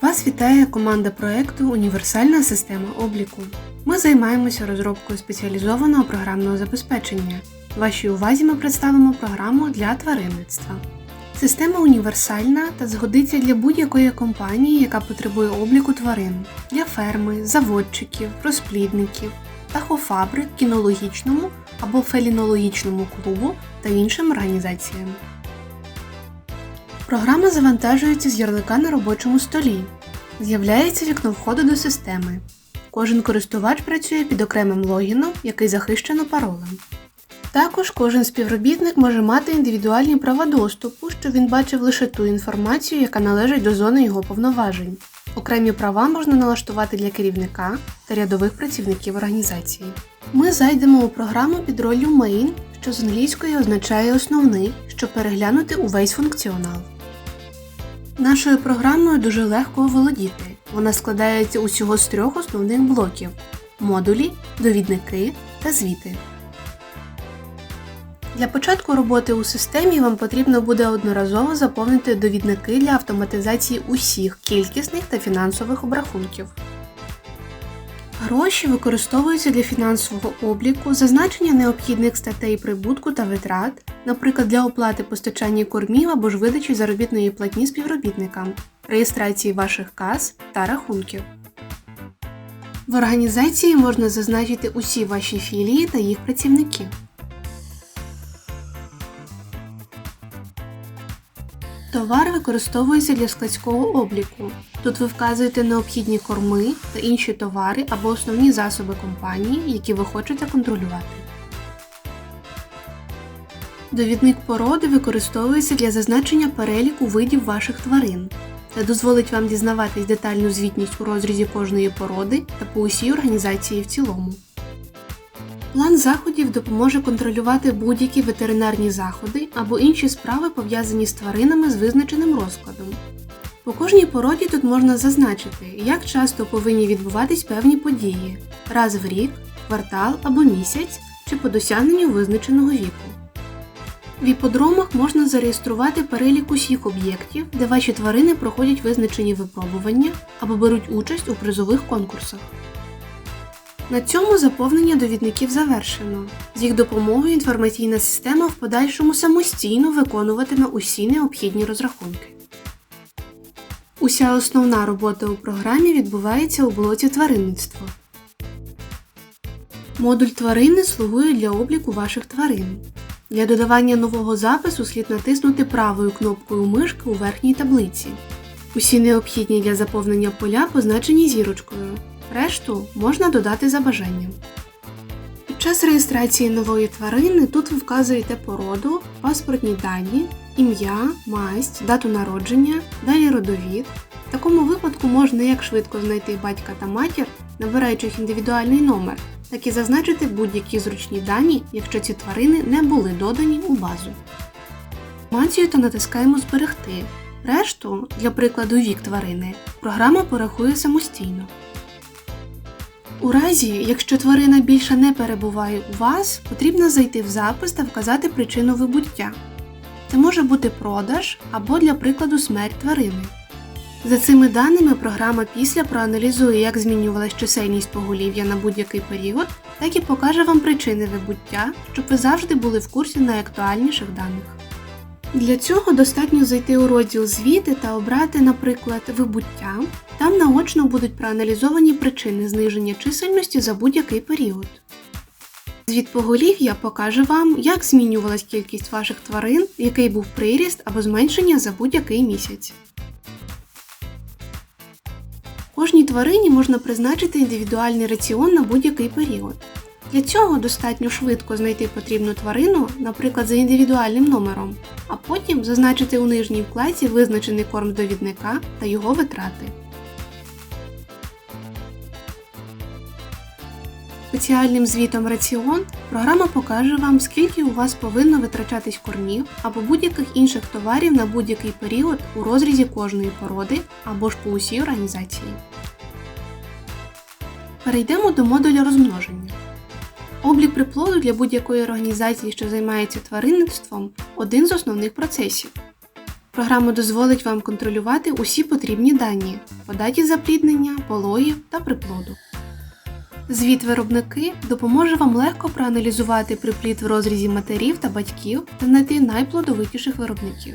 Вас вітає команда проекту Універсальна система обліку. Ми займаємося розробкою спеціалізованого програмного забезпечення. Вашій увазі ми представимо програму для тваринництва. Система універсальна та згодиться для будь-якої компанії, яка потребує обліку тварин, для ферми, заводчиків, розплідників, птахофабрик, кінологічному або фелінологічному клубу та іншим організаціям. Програма завантажується з ярлика на робочому столі. З'являється вікно входу до системи. Кожен користувач працює під окремим логіном, який захищено паролем. Також кожен співробітник може мати індивідуальні права доступу, щоб він бачив лише ту інформацію, яка належить до зони його повноважень. Окремі права можна налаштувати для керівника та рядових працівників організації. Ми зайдемо у програму під роллю Main, що з англійської означає основний, щоб переглянути увесь функціонал. Нашою програмою дуже легко оволодіти. Вона складається усього з трьох основних блоків модулі, довідники та звіти. Для початку роботи у системі вам потрібно буде одноразово заповнити довідники для автоматизації усіх кількісних та фінансових обрахунків. Гроші використовуються для фінансового обліку, зазначення необхідних статей прибутку та витрат, наприклад, для оплати постачання кормів або ж видачі заробітної платні співробітникам, реєстрації ваших кас та рахунків. В організації можна зазначити усі ваші філії та їх працівників. Товар використовується для складського обліку. Тут ви вказуєте необхідні корми та інші товари або основні засоби компанії, які ви хочете контролювати. Довідник породи використовується для зазначення переліку видів ваших тварин. Це дозволить вам дізнаватись детальну звітність у розрізі кожної породи та по усій організації в цілому. План заходів допоможе контролювати будь-які ветеринарні заходи або інші справи, пов'язані з тваринами з визначеним розкладом. По кожній породі тут можна зазначити, як часто повинні відбуватись певні події раз в рік, квартал або місяць чи по досягненню визначеного віку. В іподромах можна зареєструвати перелік усіх об'єктів, де ваші тварини проходять визначені випробування або беруть участь у призових конкурсах. На цьому заповнення довідників завершено. З їх допомогою інформаційна система в подальшому самостійно виконуватиме усі необхідні розрахунки. Уся основна робота у програмі відбувається у блоці тваринництво. Модуль тварини слугує для обліку ваших тварин. Для додавання нового запису слід натиснути правою кнопкою мишки у верхній таблиці. Усі необхідні для заповнення поля позначені зірочкою. Решту можна додати за бажанням. Під час реєстрації нової тварини тут ви вказуєте породу, паспортні дані, ім'я, масть, дату народження, далі родовід. В такому випадку можна як швидко знайти батька та матір, набираючи індивідуальний номер, так і зазначити будь-які зручні дані, якщо ці тварини не були додані у базу. Інформацію та натискаємо Зберегти. Решту, для прикладу вік тварини, програма порахує самостійно. У разі, якщо тварина більше не перебуває у вас, потрібно зайти в запис та вказати причину вибуття. Це може бути продаж або, для прикладу, смерть тварини. За цими даними програма після проаналізує, як змінювалась чисельність поголів'я на будь-який період, так і покаже вам причини вибуття, щоб ви завжди були в курсі найактуальніших даних. Для цього достатньо зайти у розділ Звіти та обрати, наприклад, вибуття. Там наочно будуть проаналізовані причини зниження чисельності за будь-який період. Звіт поголів'я покаже вам, як змінювалась кількість ваших тварин, який був приріст або зменшення за будь-який місяць. Кожній тварині можна призначити індивідуальний раціон на будь-який період. Для цього достатньо швидко знайти потрібну тварину, наприклад, за індивідуальним номером, а потім зазначити у нижній вкладці визначений корм довідника та його витрати. Спеціальним звітом Раціон програма покаже вам, скільки у вас повинно витрачатись кормів або будь-яких інших товарів на будь-який період у розрізі кожної породи або ж по усій організації. Перейдемо до модуля розмноження. Облік приплоду для будь-якої організації, що займається тваринництвом, один з основних процесів. Програма дозволить вам контролювати усі потрібні дані по даті запліднення, пологів та приплоду. Звіт виробники допоможе вам легко проаналізувати приплід в розрізі матерів та батьків та знайти найплодовитіших виробників.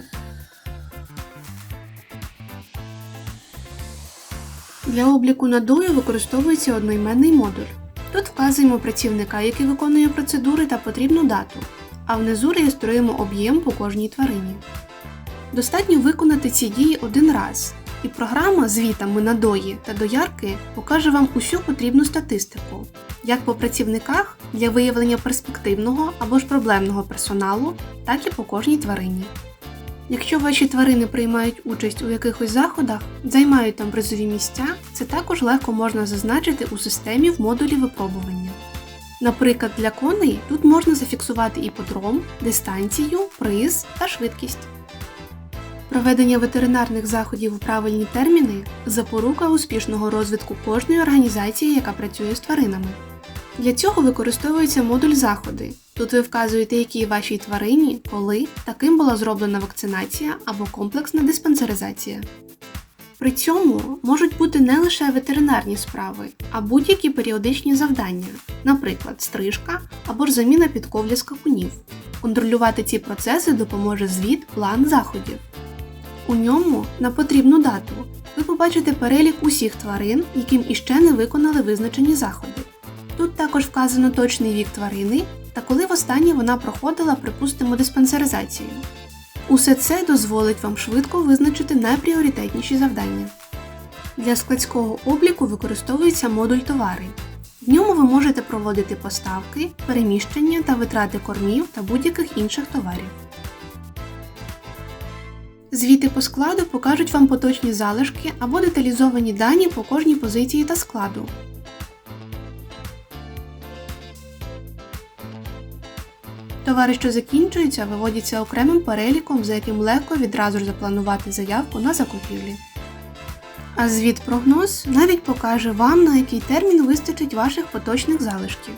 Для обліку надою використовується одноіменний модуль. Тут вказуємо працівника, який виконує процедури та потрібну дату, а внизу реєструємо об'єм по кожній тварині. Достатньо виконати ці дії один раз, і програма звітами надої та доярки покаже вам усю потрібну статистику, як по працівниках для виявлення перспективного або ж проблемного персоналу, так і по кожній тварині. Якщо ваші тварини приймають участь у якихось заходах, займають там призові місця, це також легко можна зазначити у системі в модулі випробування. Наприклад, для коней тут можна зафіксувати іподром, дистанцію, приз та швидкість. Проведення ветеринарних заходів у правильні терміни запорука успішного розвитку кожної організації, яка працює з тваринами. Для цього використовується модуль заходи. Тут ви вказуєте, якій вашій тварині, коли та ким була зроблена вакцинація або комплексна диспансеризація. При цьому можуть бути не лише ветеринарні справи, а будь-які періодичні завдання, наприклад, стрижка або ж заміна підков скакунів. Контролювати ці процеси допоможе звіт план заходів. У ньому на потрібну дату ви побачите перелік усіх тварин, яким іще не виконали визначені заходи. Також вказано точний вік тварини та коли востаннє вона проходила, припустимо, диспансеризацію. Усе це дозволить вам швидко визначити найпріоритетніші завдання. Для складського обліку використовується модуль товари. В ньому ви можете проводити поставки, переміщення та витрати кормів та будь-яких інших товарів. Звіти по складу покажуть вам поточні залишки або деталізовані дані по кожній позиції та складу. Товари, що закінчуються, виводяться окремим переліком, за яким легко відразу ж запланувати заявку на закупівлі. А звіт прогноз навіть покаже вам, на який термін вистачить ваших поточних залишків.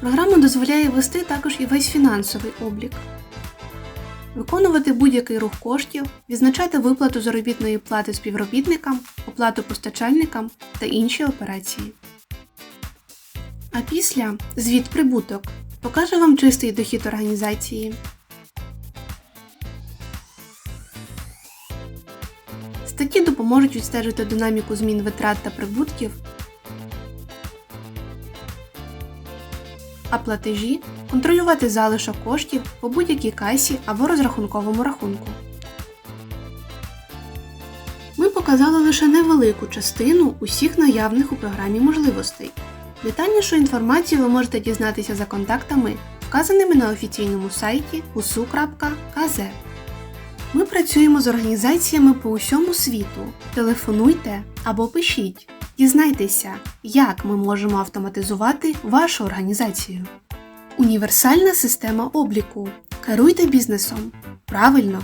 Програма дозволяє вести також і весь фінансовий облік, виконувати будь-який рух коштів, відзначати виплату заробітної плати співробітникам, оплату постачальникам та інші операції. А після звіт прибуток покаже вам чистий дохід організації. Статті допоможуть відстежити динаміку змін витрат та прибутків, а платежі контролювати залишок коштів по будь-якій касі або розрахунковому рахунку. Ми показали лише невелику частину усіх наявних у програмі можливостей. Детальнішу інформацію ви можете дізнатися за контактами, вказаними на офіційному сайті usu.kz. Ми працюємо з організаціями по усьому світу. Телефонуйте або пишіть. Дізнайтеся, як ми можемо автоматизувати вашу організацію. Універсальна система обліку. Керуйте бізнесом. Правильно!